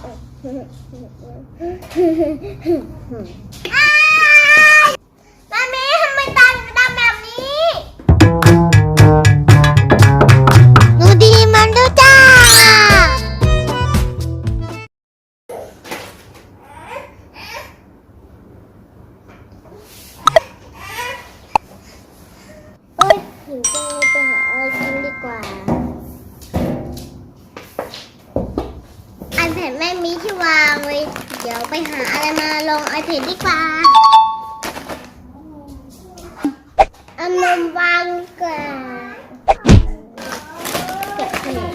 แม่เมย์ทำไมตาถึงดำแบบนี้นูดีมันดูจ้า โอ๊ยหิวจังเลย อันแม่มีที่วางไว้เดี๋ยวไปหาอะไรมาลงไอแผ่นดีกว่าเอานมวางก่อนแกะขนม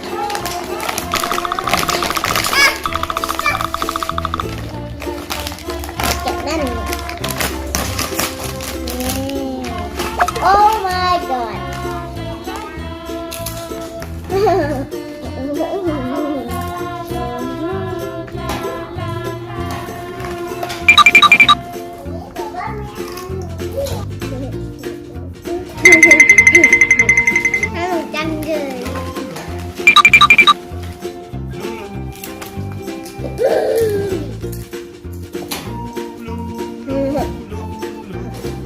อะแกะนั่นโอ้ my god สนุกจังเลย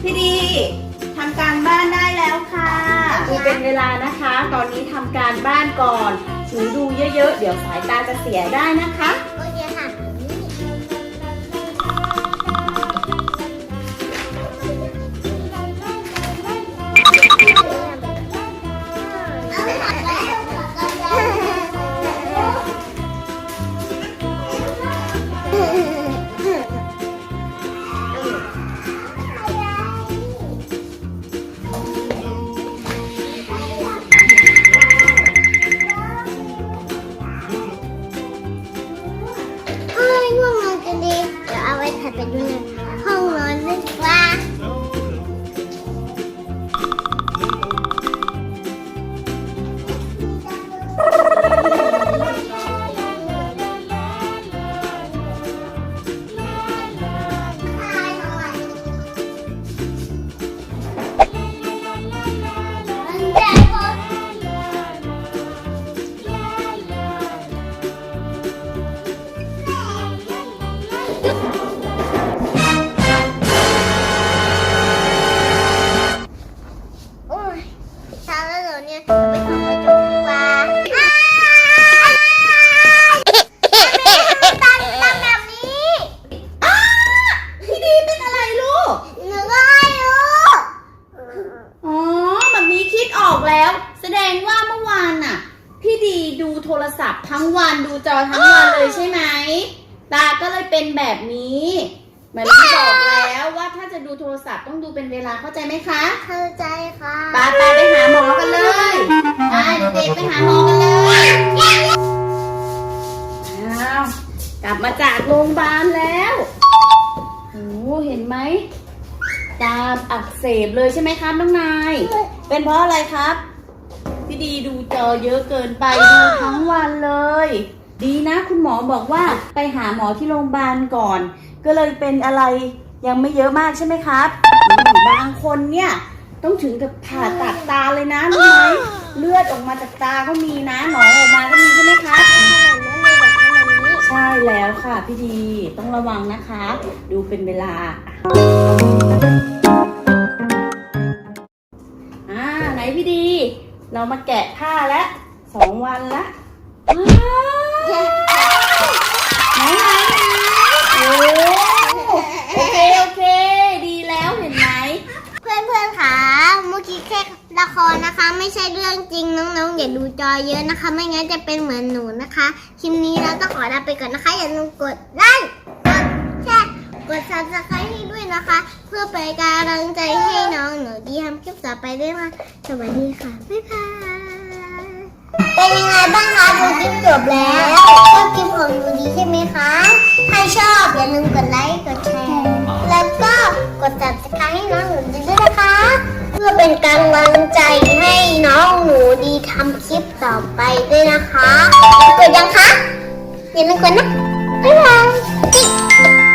พี่ดีทำการบ้านได้แล้วค่ะดูเป็นเวลานะคะ ตอนนี้ทำการบ้านก่อนหนูดูเยอะๆ เดี๋ยวสายตาจะเสียได้นะคะ เอา แล้ว แสดงว่าเมื่อวานน่ะ พี่ดีดูโทรศัพท์ทั้งวันดูจอทั้งวันเลยใช่ไหม ตาก็เลยเป็นแบบนี้เหมือนที่บอกแล้วว่าถ้าจะดูโทรศัพท์ต้องดูเป็นเวลาเข้าใจไหมคะ เข้าใจค่ะไปไปไปหาหมอกันเลยไปเด็กๆไปหาหมอกันเลยอ้าวกลับมาจากโรงพยาบาลแล้วโอ้เห็นไหม ตาอักเสบเลยใช่ไหมครับน้องนาย เป็นเพราะอะไรครับ พี่ดีดูจอเยอะเกินไปดูทั้งวันเลย ดีนะคุณหมอบอกว่าไปหาหมอที่โรงพยาบาลก่อน ก็เลยเป็นอะไรยังไม่เยอะมากใช่ไหมครับอืมบางคนเนี่ยต้องถึงกับผ่าตัดตาเลยนะรู้ไหมเลือดออกมาจากตาก็มีนะหนองออกมาก็มีใช่ไหมครับใช่แล้วค่ะพี่ดีต้องระวังนะคะ ดูเป็นเวลาอ่า เรามาแกะผ้าแล้วสองวันละว้าวไหนไหนไหนโอ้โอเคโอเค ดีแล้วเห็นไหม เพื่อนเพื่อนๆค่ะเมื่อกี้แค่ละครนะคะ ไม่ใช่เรื่องจริงน้องๆอย่าดูจอเยอะนะคะ ไม่งั้นจะเป็นเหมือนหนูนะคะ คลิปนี้เราต้องขอลาไปก่อนนะคะ อย่าลืมกดไลค์กดแชร์กดซับสไครต์ให้ด้วยนะคะ เป็นกำลังใจให้น้องหนูดีทำคลิปต่อไปด้วยค่ะสวัสดีค่ะ บ๊ายบาย เป็นยังไงบ้างคะดูคลิปจบแล้วชอบคลิปของหนูดีใช่ไหมคะ ถ้าชอบอย่าลืมกดไลค์กดแชร์ แล้วก็กด subscribe ให้น้องหนูดีด้วยนะคะ เพื่อเป็นกำลังใจให้น้องหนูดีทำคลิปต่อไปด้วยนะคะกดยังคะอย่าลืมกดนะบ๊ายบาย